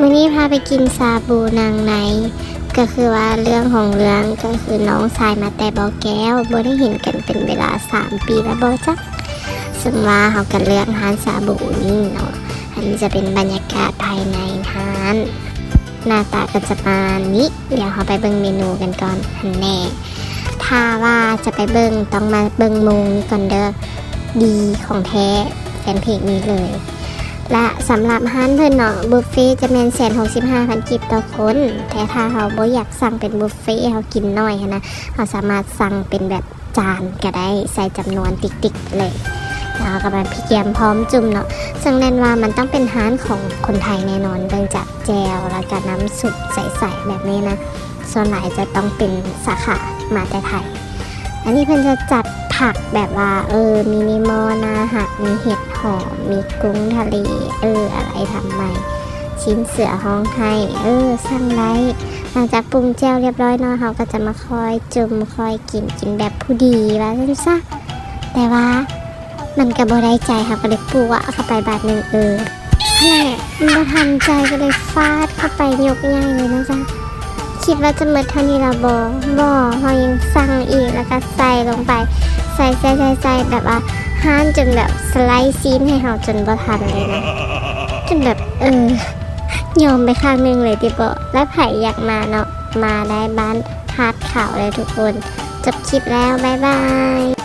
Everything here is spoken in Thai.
มื่อนี้พาไปกินซาบูนางในก็คือว่าเรื่องของเรื่องก็คือน้องชายมาแต่บอแก้วบ่ได้เห็นกันเป็นเวลา 3 ปีแล้วบอจักซึ่งว่าเขากันเรื่องร้านซาบูนี่เนาะอันนี้จะเป็นบรรยากาศภายในร้าน หน้าตาก็จะประมาณนี้เดี๋ยวเราไปเบิ่งเมนูกันก่อนแน่ถ้าว่าจะไปเบิ่งต้องมาเบิ่งโมงก่อนเด้อดีของแท้แฟนเพจนี้เลย และสำหรับฮันเพิ่อนเนาะบุฟเฟ่จะแมนแสนหกสิบห้าพันกิบต่อคน แต่ถ้าเขาบ่อยากสั่งเป็นบุฟเฟ่เขากินน้อยนะเขาสามารถสั่งเป็นแบบจานก็ได้ใส่จำนวนติ๊กๆเลยแล้วก็แบบพริกเกียมพร้อมจุ่มเนาะซึ่งแน่นว่ามันต้องเป็นฮานของคนไทยแน่นอนเบิ่งจากแจวแล้วก็น้ำซุปใสๆแบบนี้นะ ส่วนหลายจะต้องเป็นสาขามาแต่ไทย อันนี้เพิ่อนจะจัดผักแบบว่า เออมินิมอลนะหัก มีเห็ดหอม มีกุ้งทะเล เออ อะไรทำใหม่ ชิ้นเสือห้องให้ เออสั่งได้หลังจากปรุงแจวเรียบร้อยเนาะเขาก็จะมาคอยจุ่มคอยกินกินแบบผู้ดีว่าซั่นซะแต่ว่ามันก็บ่ได้ใจค่ะก็เลยปูอะเข้าไปบาทหนึ่งเออแหละมันบ่ทันใจก็เลยฟาดเข้าไปยกใหญ่เลยนะจ๊ะ คิดว่าจะมดเท่านี้ละบอบอเขายังสั่งอีกแล้วก็ใส่ลงไป ใส่ใส่ใส่ใส่แบบว่าห้านจนแบบสไลด์ซีนให้เขาจนบ่ทันเลยนะจนแบบเออยอมไปข้างหนึงเลยติบอและไผ่อยากมาเนาะมาได้บ้านพาดข่าวเลยทุกคน จบคลิปแล้ว บ๊ายบาย